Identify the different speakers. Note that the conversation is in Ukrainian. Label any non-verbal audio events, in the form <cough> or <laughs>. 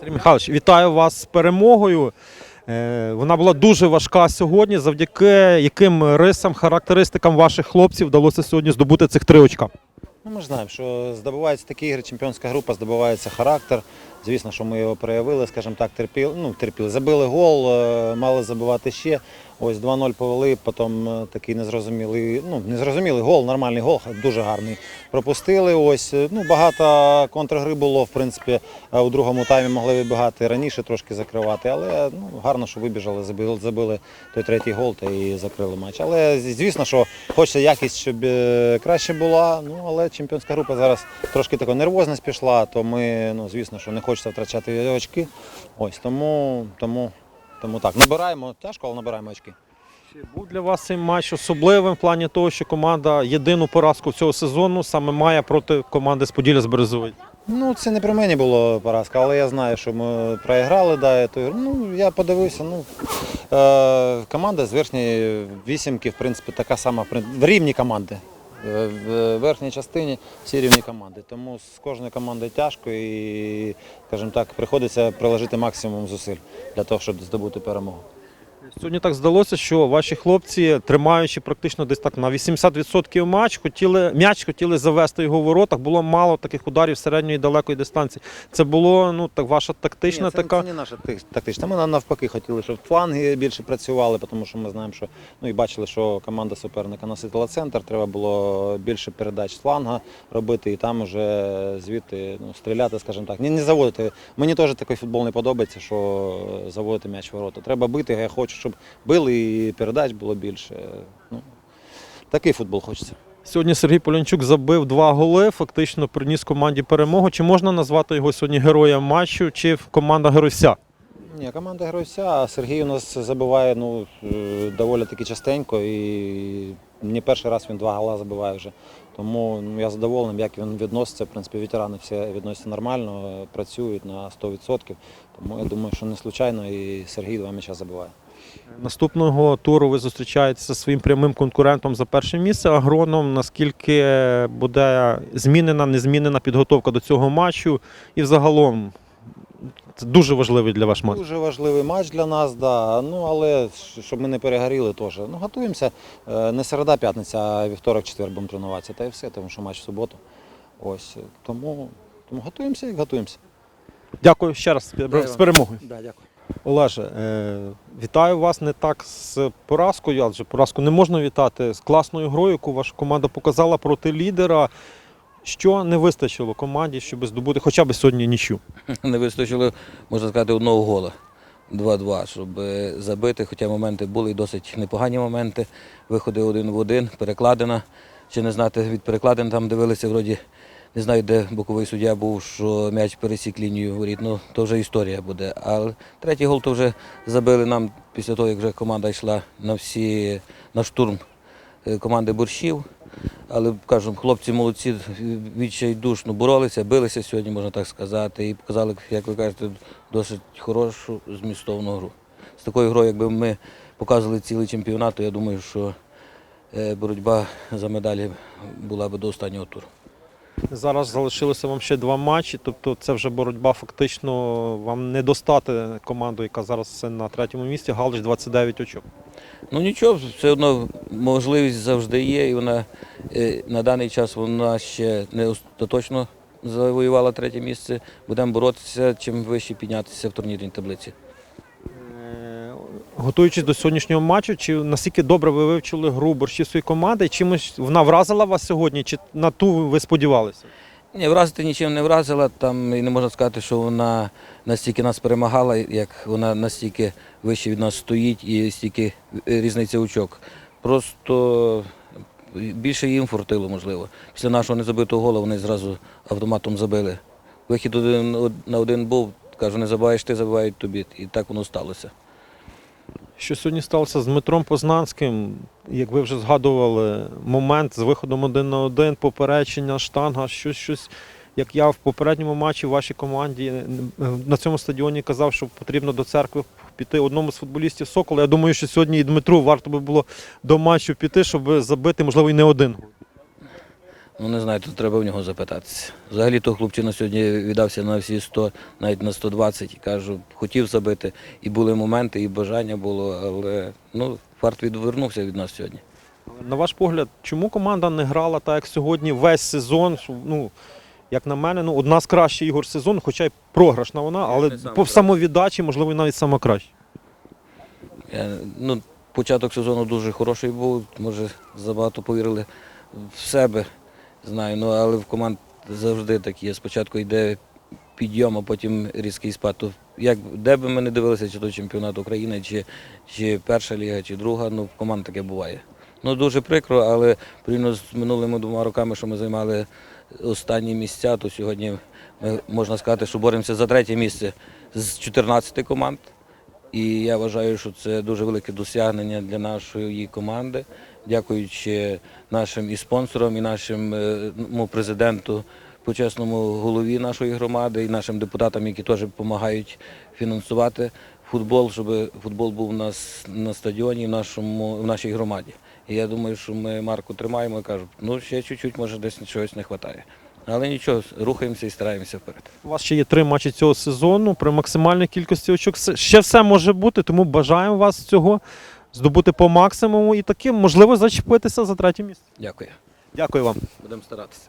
Speaker 1: Сергій Михайлович, вітаю вас з перемогою. Е, Вона була дуже важка сьогодні. Завдяки яким рисам, характеристикам ваших хлопців вдалося сьогодні здобути цих три очка.
Speaker 2: Ну, ми ж знаємо, що здобуваються такі ігри, чемпіонська група, здобувається характер. Звісно, що ми його проявили, скажімо так, терпіли, ну, терпіли. Забили гол, е, мали забивати ще. Ось 2-0 повели, потім е, такий незрозумілий, ну, незрозумілий гол, нормальний гол, дуже гарний. Пропустили. Ось, е, ну, багато контргри було, в принципі, е, у другому таймі могли вибігати раніше, трошки закривати, але ну, гарно, що вибіжали, забили, забили той третій гол та і закрили матч. Але звісно, що хочеться якість, щоб краще була. Ну, але чемпіонська група зараз трошки така нервозність пішла, то ми, ну, звісно, що не хочеться втрачати очки. Ось тому, тому, тому так. Набираємо тяжко, але набираємо очки.
Speaker 1: Чи був для вас цей матч особливим в плані того, що команда єдину поразку цього сезону саме має проти команди з Поділля з Березовий?
Speaker 2: Ну, це не про мені було поразка, але я знаю, що ми проіграли да, ту ігру. Ну, я подивився. Ну, е, команда з верхньої вісімки, в принципі, така сама в рівні команди. В верхній частині всі рівні команди. Тому з кожної команди тяжко і, скажімо так, приходиться приложити максимум зусиль для того, щоб здобути перемогу.
Speaker 1: Сьогодні так здалося, що ваші хлопці, тримаючи практично десь так на 80% матч, хотіли м'яч хотіли завести його в воротах. Було мало таких ударів середньої і далекої дистанції. Це було ну так ваша тактична
Speaker 2: Ні, це,
Speaker 1: така.
Speaker 2: Це не наша тактична. Ми навпаки хотіли, щоб фланги більше працювали, тому що ми знаємо, що ну і бачили, що команда суперника наситила центр. Треба було більше передач з фланга робити і там вже звідти ну, стріляти, скажімо так. Не, не заводити. Мені теж такий футбол не подобається, що заводити м'яч в ворота. Треба бити. Я хочу, щоб били і передач було більше. Ну, такий футбол хочеться.
Speaker 1: Сьогодні Сергій Полянчук забив два голи, фактично приніс команді перемогу. Чи можна назвати його сьогодні героєм матчу, чи команда героївся?
Speaker 2: Ні, команда гравця, а Сергій у нас забиває ну, е, доволі таки частенько і не перший раз він два гола забиває вже. Тому ну, я задоволений, як він відноситься. В принципі, ветерани всі відносяться нормально, працюють на 100%. Тому я думаю, що не случайно і Сергій два м'яча забиває.
Speaker 1: Наступного туру ви зустрічаєтеся зі своїм прямим конкурентом за перше місце агроном. Наскільки буде змінена, незмінена підготовка до цього матчу? І взагалом це дуже важливий для вас матч.
Speaker 2: Дуже важливий матч для нас, да. ну, але щоб ми не перегоріли теж. Ну, готуємося. Е, Не середа, п'ятниця, а вівторок-четвер будемо тренуватися. Та і все, тому що матч в суботу. Ось. Тому, тому готуємося і готуємося.
Speaker 1: Дякую ще раз
Speaker 2: Дякую.
Speaker 1: з перемогою.
Speaker 2: Да, дякую.
Speaker 1: Олеже, е, вітаю вас не так з поразкою, адже поразку не можна вітати з класною грою, яку ваша команда показала проти лідера. Що не вистачило команді, щоб здобути хоча б сьогодні нічю? <laughs>
Speaker 3: не вистачило, можна сказати, одного гола. 2-2, щоб е, забити, хоча моменти були досить непогані моменти. Виходи один в один, перекладина. Чи не знати від перекладин, там дивилися, вроді, не знаю, де боковий суддя був, що м'яч пересік лінію воріт. Ну, то вже історія буде. А третій гол то вже забили нам після того, як вже команда йшла на всі на штурм е, команди борщів. Але кажу, хлопці молодці, відчайдушно боролися, билися сьогодні, можна так сказати, і показали, як ви кажете, досить хорошу змістовну гру. З такою грою, якби ми показували цілий чемпіонат, то я думаю, що е, боротьба за медалі була б до останнього туру.
Speaker 1: Зараз залишилося вам ще два матчі, тобто це вже боротьба фактично вам не достати команду, яка зараз на третьому місці. Галич 29 очок.
Speaker 3: Ну нічого, все одно можливість завжди є, і вона е, на даний час вона ще не остаточно завоювала третє місце. Будемо боротися, чим вище піднятися в турнірній таблиці.
Speaker 1: Е, Готуючись до сьогоднішнього матчу, чи наскільки добре ви вивчили гру борщівської команди? Чимось вона вразила вас сьогодні, чи на ту ви сподівалися?
Speaker 3: Ні, вразити нічим не вразила. Там і не можна сказати, що вона настільки нас перемагала, як вона настільки вище від нас стоїть і стільки різниця очок. Просто більше їм фортило, можливо. Після нашого незабитого гола вони зразу автоматом забили. Вихід один на один був, кажу, не забуваєш ти, забувають тобі. І так воно сталося.
Speaker 1: Що сьогодні сталося з Дмитром Познанським? Як ви вже згадували, момент з виходом один на один, поперечення, штанга, щось, щось. Як я в попередньому матчі в вашій команді е, на цьому стадіоні казав, що потрібно до церкви піти одному з футболістів Сокола. Я думаю, що сьогодні і Дмитру варто би було до матчу піти, щоб забити, можливо, і не один.
Speaker 3: Ну не знаю, тут треба в нього запитатися. Взагалі то хлопчина сьогодні віддався на всі 100, навіть на 120. Кажу, хотів забити. І були моменти, і бажання було, але ну, фарт відвернувся від нас сьогодні.
Speaker 1: На ваш погляд, чому команда не грала так, як сьогодні, весь сезон? Ну, як на мене, ну, одна з кращих ігор сезону, хоча й програшна вона, але
Speaker 3: сам
Speaker 1: по
Speaker 3: кращий.
Speaker 1: самовіддачі, можливо, і навіть сама краща.
Speaker 3: Я, ну, початок сезону дуже хороший був, може забагато повірили в себе, знаю, ну, але в команд завжди так є. Спочатку йде підйом, а потім різкий спад. То як, де би ми не дивилися, чи то чемпіонат України, чи, чи перша ліга, чи друга, ну, в команд таке буває. Ну, дуже прикро, але порівняно з минулими двома роками, що ми займали останні місця, то сьогодні ми можна сказати, що боремося за третє місце з 14 команд. І я вважаю, що це дуже велике досягнення для нашої команди, дякуючи нашим і спонсорам, і нашим ну, президенту, почесному голові нашої громади, і нашим депутатам, які теж допомагають фінансувати футбол, щоб футбол був у нас на стадіоні в, нашому, в нашій громаді. І я думаю, що ми марку тримаємо і кажуть, ну ще чуть-чуть, може десь чогось не вистачає. Але нічого, рухаємося і стараємося вперед.
Speaker 1: У вас ще є три матчі цього сезону. При максимальній кількості очок ще все може бути, тому бажаємо вас цього здобути по максимуму і таким, можливо, зачепитися за третє місце.
Speaker 3: Дякую.
Speaker 1: Дякую вам.
Speaker 3: Будемо старатися.